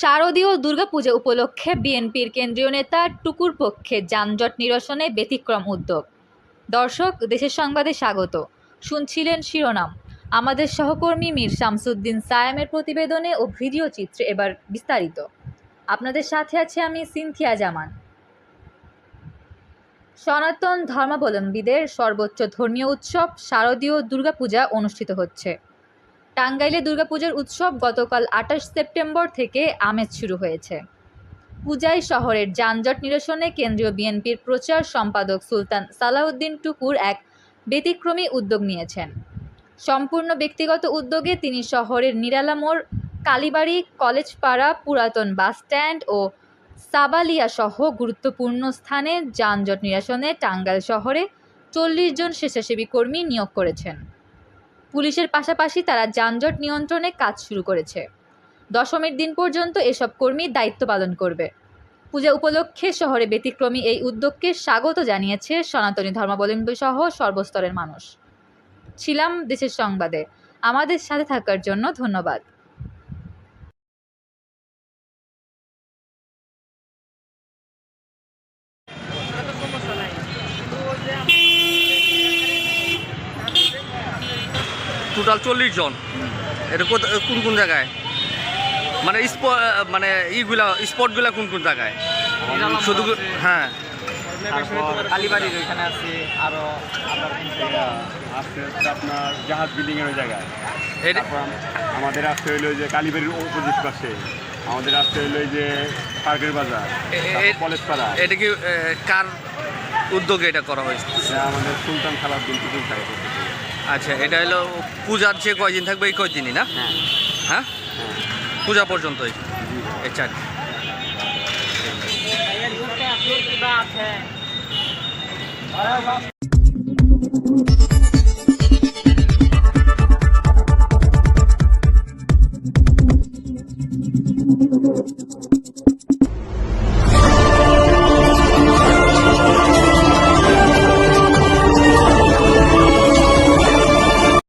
শারদীয় দুর্গাপূজা উপলক্ষে বিএনপির কেন্দ্রীয় নেতা টুকুর পক্ষে যানজট নিরসনে ব্যতিক্রম উদ্যোগ। দর্শক, দেশের সংবাদে স্বাগত। শুনছিলেন শিরোনাম। আমাদের সহকর্মী মীর শামসুদ্দিন সায়েমের প্রতিবেদনে ও ভিডিও চিত্রে এবার বিস্তারিত। আপনাদের সাথে আছে আমি সিনথিয়া জামান। সনাতন ধর্মাবলম্বীদের সর্বোচ্চ ধর্মীয় উৎসব শারদীয় দুর্গাপূজা অনুষ্ঠিত হচ্ছে। টাঙ্গাইলে দুর্গাপূজার উৎসব গতকাল আঠাশ সেপ্টেম্বর থেকে আমেজ শুরু হয়েছে। পূজায় শহরের যানজট নিরসনে কেন্দ্রীয় বিএনপির প্রচার সম্পাদক সুলতান সালাউদ্দিন টুকুর এক ব্যতিক্রমী উদ্যোগ নিয়েছেন। সম্পূর্ণ ব্যক্তিগত উদ্যোগে তিনি শহরের নিরালা মোড়, কালীবাড়ি, কলেজপাড়া, পুরাতন বাসস্ট্যান্ড ও সাবালিয়া সহ গুরুত্বপূর্ণ স্থানে যানজট নিরসনে টাঙ্গাইল শহরে চল্লিশ জন স্বেচ্ছাসেবী কর্মী নিয়োগ করেছেন। পুলিশের পাশাপাশি তারা যানজট নিয়ন্ত্রণে কাজ শুরু করেছে। দশমীর দিন পর্যন্ত এসব কর্মী দায়িত্ব পালন করবে। পূজা উপলক্ষে শহরে ব্যতিক্রমী এই উদ্যোগকে স্বাগত জানিয়েছে সনাতনী ধর্মাবলম্বী সহ সর্বস্তরের মানুষ। ছিলাম দেশের সংবাদে। আমাদের সাথে থাকার জন্য ধন্যবাদ। টোটাল চল্লিশ জন। এটা কোন কোন জায়গায়? মানে স্পট মানে ইগুলা স্পটগুলা কোন কোন জায়গায়? শুধু হ্যাঁ। কালীবাড়ির ওইখানে আছে আরও আবার আসতে আপনার জাহাজ বিল্ডিং এর ওই জায়গায়। আমাদের আসতে হইল যে কালীবাড়ির অপোজিট পাশে। আমাদের আসতে হইল যে পার্কের বাজার কলেজ পাড়া এটা কি কার উদ্যোগে এটা করা হয়েছে? আমাদের সুলতান খালার দিন থাকে আচ্ছা এটা হলো পূজার যে কয়দিন থাকবে এই কয়দিনই না? হ্যাঁ। হ্যাঁ? হ্যাঁ। পূজা পর্যন্তই? এই চার।